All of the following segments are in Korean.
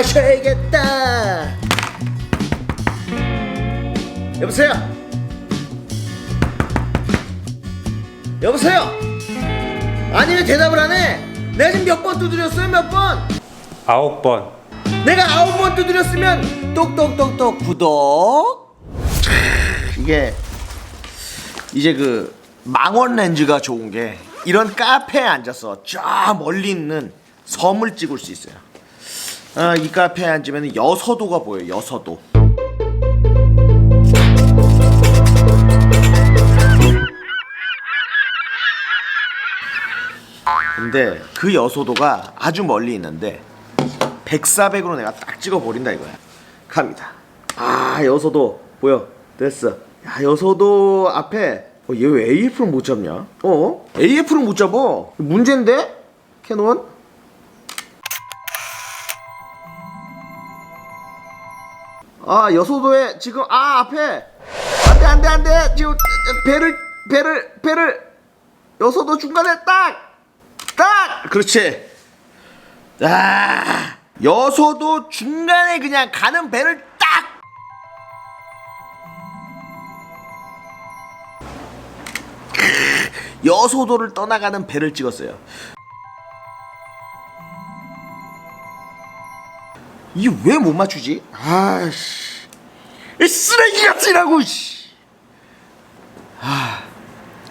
마셔야겠다. 여보세요. 여보세요. 아니 왜 대답을 안 해? 내가 지금 몇 번 두드렸어요? 몇 번? 아홉 번. 내가 아홉 번 두드렸으면 똑똑똑똑 구독. 차, 이게 이제 그 망원 렌즈가 좋은 게 이런 카페에 앉아서 저 멀리 있는 섬을 찍을 수 있어요. 아, 이 카페에 앉으면 여서도가 보여요. 여서도. 근데 그 여소도가 아주 멀리 있는데 104백으로 내가 딱 찍어 버린다 이거야. 갑니다. 아 여소도 보여 됐어. 야 여소도 앞에 어, 얘 왜 AF를 못 잡냐? 어? AF를 못 잡어. 문제인데 캐논. 아 여소도에 지금 아 앞에 안돼 안돼 안돼 지금 배를 배를 배를 여소도 중간에 딱 딱! 그렇지. 아, 여소도 중간에 그냥 가는 배를 딱! 여소도를 떠나가는 배를 찍었어요. 이게 왜 못 맞추지? 아씨. 이 쓰레기 같으라고, 씨.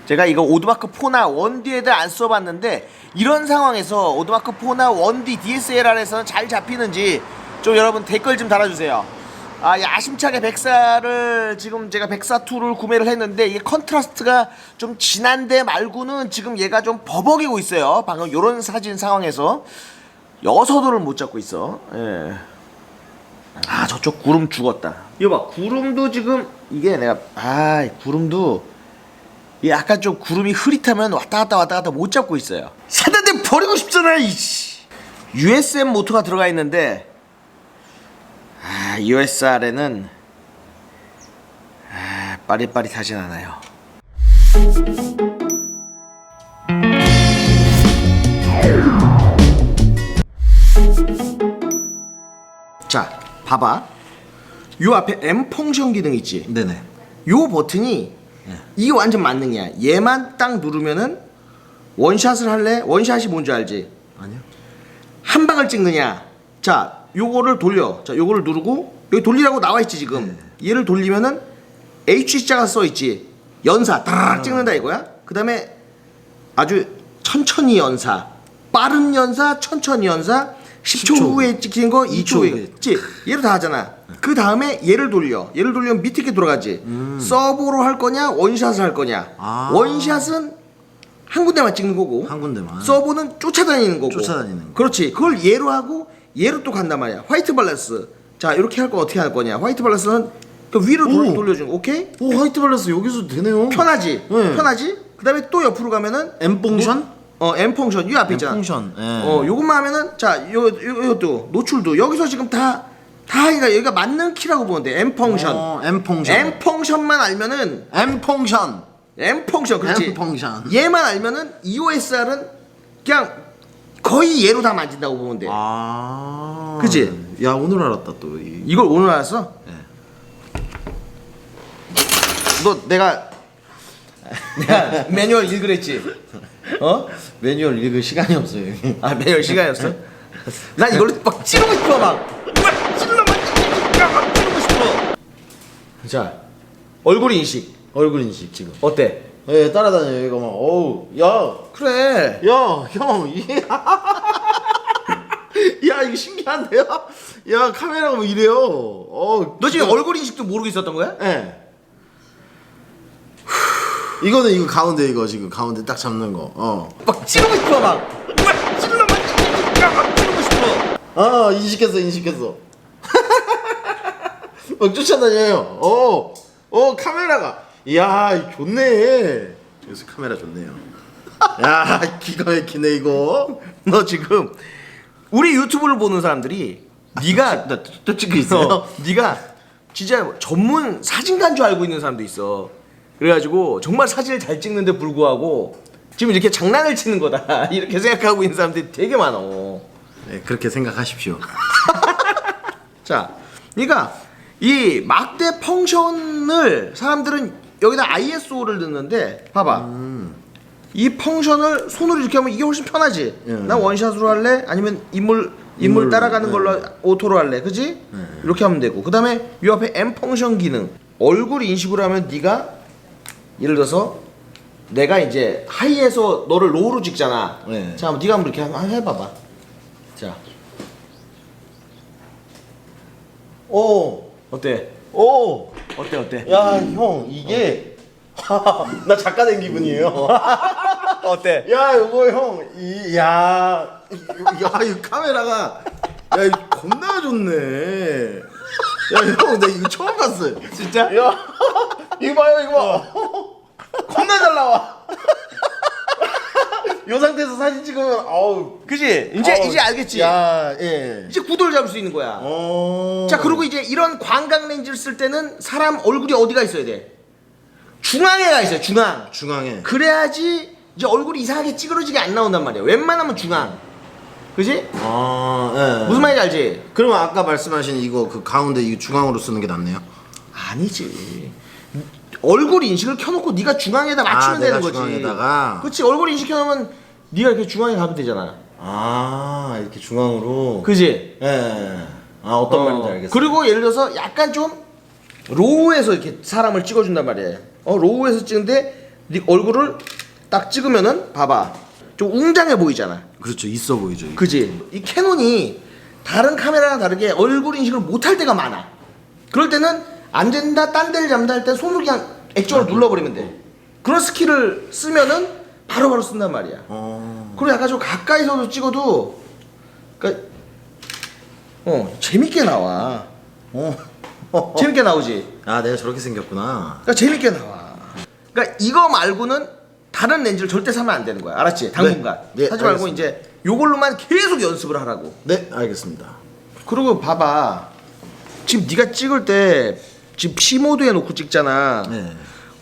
제가 이거 오드마크 4나 1D에도 안 써봤는데 이런 상황에서 오드마크 4나 1D DSLR에서는 잘 잡히는지 좀 여러분 댓글 좀 달아주세요. 아 야심차게 백사를 지금 제가 백사 2를 구매를 했는데 이게 컨트라스트가 좀 진한데 말고는 지금 얘가 좀 버벅이고 있어요. 방금 요런 사진 상황에서 여서도를 못 잡고 있어. 예. 아 저쪽 구름 죽었다. 이거 봐 구름도 지금 이게 내가 아 구름도 이게 약간 좀 구름이 흐릿하면 왔다 갔다 왔다 갔다 못 잡고 있어요. 사단대 버리고 싶잖아. 이씨. USM 모터가 들어가 있는데 아, USR에는 아, 빠릿빠릿하진 않아요. 봐봐. 요 앞에 M 펑션 기능 있지? 네네. 요 버튼이 이게 완전 만능이야. 얘만 딱 누르면은 원샷을 할래? 원샷이 뭔지 알지? 아니요. 한 방을 찍느냐? 자, 요거를 돌려. 자, 요거를 누르고 여기 돌리라고 나와 있지 지금. 얘를 돌리면은 H자가 써 있지. 연사 따라락 찍는다 이거야. 그다음에 아주 천천히 연사, 빠른 연사, 천천히 연사, 10초, 10초 후에 찍힌 거 2초 2초 후에. 찍지. 얘를 다 하잖아. 그 다음에 얘를 돌려. 얘를 돌리면 밑에 게 돌아가지. 서브로 할 거냐, 원샷을 할 거냐. 아. 원샷은 한 군데만 찍는 거고. 한 군데만. 서브는 쫓아다니는 거고. 쫓아다니는 거. 그렇지. 그걸 얘로 하고 얘로 또 간단 말이야. 화이트 밸런스. 자, 이렇게 할 거 어떻게 할 거냐? 화이트 밸런스는 그 위로 돌, 오. 돌려주는. 거. 오케이? 오 화이트 밸런스 여기서 되네요. 편하지. 네. 편하지. 그다음에 또 옆으로 가면은 M 펑션? 어, M 펑션 이 앞에 있잖아. 펑션. 예. 어, 요것만 하면은 자, 요, 요 요것도 노출도 여기서 지금 다다 여기가 여기가 맞는 키라고 보는데 M 펑션. 어, M 펑션. M 펑션만 알면은 M 펑션. M 펑션 그렇지. M 펑션. 얘만 알면은 EOSR은 그냥 거의 얘로 다 만진다고 보면 돼. 아. 그치? 야 오늘 알았다 또. 이. 이걸 오늘 알았어? 네. 너 내가 내가 매뉴얼 읽으랬지? 어? 매뉴얼 읽을 시간이 없어요. 여기. 아 매뉴얼 시간이었어? 난 이걸로 막 찌르고 싶어 막. 막 찔러 막 찌르고 막 찌르고 싶어. 자 얼굴 인식 얼굴 인식 지금. 어때? 예 따라다녀요 이거 막. 어우 야. 그래. 야, 형. 야, 이거 신기한데요? 야, 카메라가 뭐 이래요. 어, 너 지금 얼굴 인식도 모르고 있었던 거야? 예. 이거는 이거 가운데 이거 지금 가운데 딱 잡는 거. 어. 막 찌르고 싶어 막. 막 찔러 막 찌르고 막 찌르고 싶어. 아, 인식했어, 인식했어. 막 쫓아다녀요. 어, 어, 카메라가. 이야, 좋네. 여기서 카메라 좋네요. 야, 기가 막히네, 이거. 너 지금 우리 유튜브를 보는 사람들이 네가 나 또 찍고 있어요? 어, 네가 진짜 전문 사진가인 줄 알고 있는 사람도 있어. 그래가지고 정말 사진을 잘 찍는데 불구하고 지금 이렇게 장난을 치는 거다 이렇게 생각하고 있는 사람들이 되게 많어. 네, 그렇게 생각하십시오. 자, 그러니까 이 막대 펑션을 사람들은 여기다 ISO를 넣는데 봐봐. 이 펑션을 손으로 이렇게 하면 이게 훨씬 편하지. 예. 나 원샷으로 할래? 아니면 인물 인물 인물, 따라가는 네. 걸로 오토로 할래, 그지? 이렇게 하면 되고. 그 다음에 이 앞에 M 펑션 기능. 얼굴 인식으로 하면 네가 예를 들어서 내가 이제 하이에서 너를 로우로 찍잖아. 네. 자, 네가 한번 이렇게 한번 해봐봐. 자, 오, 어때? 오, 어때 어때? 야, 형 이게 나 작가 된 기분이에요. 어때? 야, 이거 형, 이, 야, 이- 야, 이 카메라가, 야, 이거 겁나 좋네. 야, 형, 나 이거 처음 봤어요. 진짜? 야, 이거 봐요, 이거 봐. 겁나 잘 나와. 이 상태에서 사진 찍으면, 아우. 그지? 이제 아우, 이제 알겠지? 야, 예. 이제 구도를 잡을 수 있는 거야. 어. 자 그리고 이제 이런 광각 렌즈를 쓸 때는 사람 얼굴이 어디가 있어야 돼? 중앙에 가 있어요. 중앙. 중앙에. 그래야지 이제 얼굴이 이상하게 찌그러지게 안 나온단 말이야. 웬만하면 중앙. 그지? 아, 예. 무슨 말인지 알지? 그러면 아까 말씀하신 이거 그 가운데 이 중앙으로 쓰는 게 낫네요. 아니지. 얼굴 인식을 켜놓고 네가 중앙에다 맞추면 아, 되는 내가 거지. 중앙에다가? 그렇지. 얼굴 인식 켜놓으면 네가 이렇게 중앙에 가면 되잖아. 아, 이렇게 중앙으로. 그지? 예. 아, 어떤 어, 말인지 알겠어요. 그리고 예를 들어서 약간 좀 로우에서 이렇게 사람을 찍어준단 말이에요. 어 로우에서 찍는데 네 얼굴을 딱 찍으면은 봐봐 좀 웅장해 보이잖아. 그렇죠. 있어 보이죠. 이게. 그지? 이 캐논이 다른 카메라랑 다르게 얼굴 인식을 못할 때가 많아. 그럴 때는 안 된다, 딴 데를 잡는다 할 때 손으로 그냥 액정을 눌러버리면 돼. 그런 스킬을 쓰면은 바로바로 쓴단 말이야. 어. 그리고 약간 좀 가까이서도 찍어도 그러니까 어 재밌게 나와. 어. 재밌게 나오지. 아, 내가 저렇게 생겼구나. 그러니까 재밌게 나와. 그러니까 이거 말고는 다른 렌즈를 절대 사면 안 되는 거야. 알았지? 당분간. 네, 하지 말고 알겠습니다. 이제 요걸로만 계속 연습을 하라고. 네, 알겠습니다. 그리고 봐봐. 지금 네가 찍을 때 지금 P 모드 해놓고 찍잖아. 네.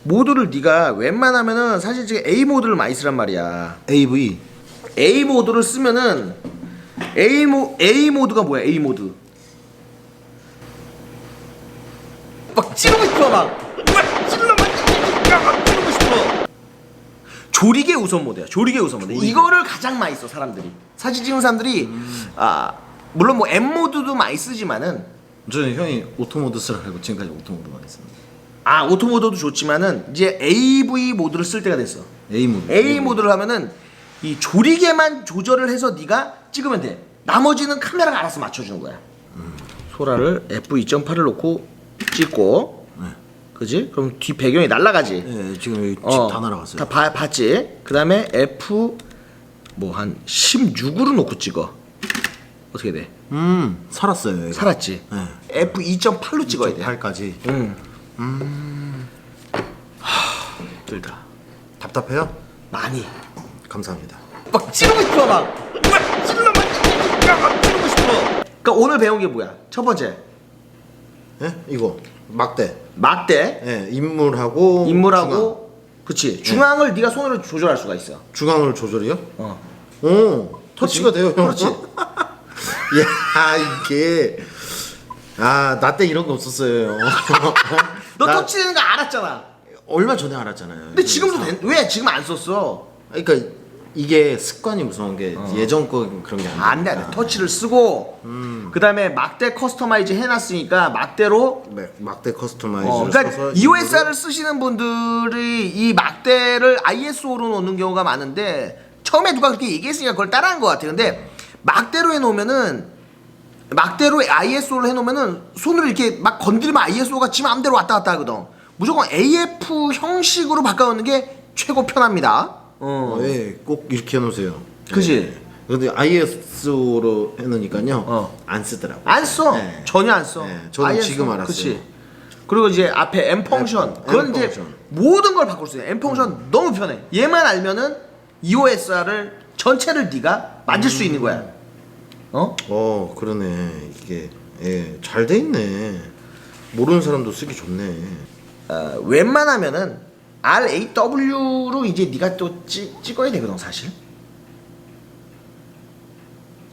모드를 네가 웬만하면은 사실 지금 A 모드를 많이 쓰란 말이야. AV. A 모드를 쓰면은 A 모 A 모드가 뭐야? A 모드. 막 싶어 막. 막 찔러 막 찌르고 막 찌르고 싶어. 조리개 우선 모드야. 조리개 우선 모드. 이거를 가장 많이 써 사람들이. 사진 찍는 사람들이 아 물론 뭐 M 모드도 많이 쓰지만은 저는 형이 오토 모드 쓰라 고 지금까지 오토 모드만 했습니다. 아 오토 모드도 좋지만은 이제 AV 모드를 쓸 때가 됐어. A 모드. A 모드를 하면은 이 조리개만 조절을 해서 네가 찍으면 돼. 나머지는 카메라가 알아서 맞춰주는 거야. 소라를 f2.8을 놓고 찍고, 네. 그지? 그럼 뒤 배경이 날아가지. 네, 지금 여기 어, 집다 날아갔어요. 다 봐, 봤지? 그 다음에 f 뭐 한 16으로 놓고 찍어. 어떻게 돼? 음, 살았어요. 얘가. 살았지? 네. f2.8로 찍어야 돼. 8까지. 응. 힘들다. 답답해요? 많이. 감사합니다. 막 찌르고 싶어 막. 막 찔러 막 찌르고 막 찌르고 싶어. 그러니까 오늘 배운 게 뭐야? 첫 번째 예? 이거 막대. 막대 예, 인물하고 인물하고 그치 중앙을 네가 손으로 조절할 수가 있어. 중앙. 중앙 을 조절이요? 어. 오, 터치가 돼요, 형. 그렇지. 야, 이게 아, 나 때 이런 거 없었어요. 너 나 터치되는 거 알았잖아. 얼마 전에 알았잖아요. 근데 지금도 된, 왜 지금 안 썼어? 그러니까 이게 습관이 무서운 게 예전 거 그런 게안 돼. 안 돼, 안 돼. 터치를 쓰고 그 다음에 막대 커스터마이즈 해놨으니까 막대로 네, 막대 커스터마이즈를 어, 그러니까 EOSR을 쓰시는 분들이 이 막대를 ISO로 놓는 경우가 많은데 처음에 누가 그렇게 얘기했으니까 그걸 따라한 것 같아요. 근데 막대로 해놓으면은 막대로 ISO를 해놓으면은 손으로 이렇게 막 건드리면 ISO가 지 마음대로 왔다 갔다 하거든. 무조건 AF 형식으로 바꿔놓는 게 최고 편합니다. 어. 어, 예, 꼭 이렇게 해놓으세요. 그지? 예. 근데 ISO로 해놓으니까요. 어. 안 쓰더라고. 안 써. 네. 전혀 안 써. 네, 저는 ISO. 지금 알았어요. 그치. 그리고 이제 앞에 M 펑션. M 그건 이제 펑션. 모든 걸 바꿀 수 있어요. M 펑션 너무 편해. 얘만 알면은 EOSR을 전체를 네가 만질 수 있는 거야. 어? 어, 그러네. 이게 예, 잘 돼 있네. 모르는 사람도 쓰기 좋네. 어, 웬만하면은 RAW로 이제 네가 또 찍, 찍어야 되거든 사실.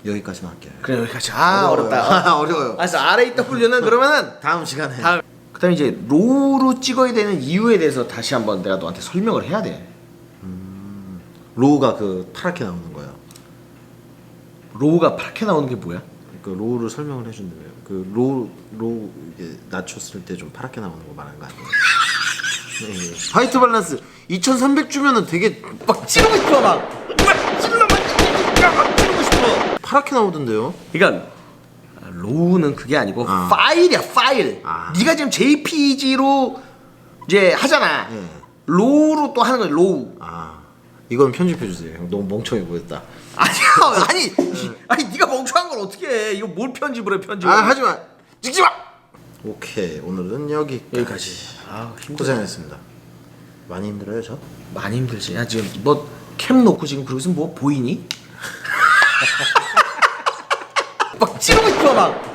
여기까지만 할게요. 그래 여기까지 아 어려워요. 어렵다 아, 어려워요. 알았어 RAW는 그러면은 다음 시간에 다음 그다음 에 이제 로우로 찍어야 되는 이유에 대해서 다시 한번 내가 너한테 설명을 해야 돼 로우가 그 파랗게 나오는 거예요. 로우가 파랗게 나오는 게 뭐야? 그 로우를 설명을 해준다며요. 그 로우 로우 이게 낮췄을 때 좀 파랗게 나오는 거 말하는 거 아니에요? 네. 네. 화이트 밸런스 2,300 주면은 되게 막 찌르고 싶어 막 막 찔러 막, 막 찌르고 싶어 파랗게 나오던데요? 그러니까 로우는 그게 아니고 아. 파일이야 파일 아. 네가 지금 JPG로 이제 하잖아 네. 로우로 또 하는 거야 로우 아 이건 편집해 주세요. 형 너무 멍청해 보였다. 아니야 아니 아니 네가 멍청한 걸 어떻게 해 이거 뭘 편집을 해 편집을 아 하지 마. 찍지 마. 오케이 오늘은 여기 여기까지 아 고생했습니다. 많이 힘들어요 저? 많이 힘들지 야 지금 뭐캠 놓고 지금 그러고서 뭐 보이니? 막 찌르고 싶어 막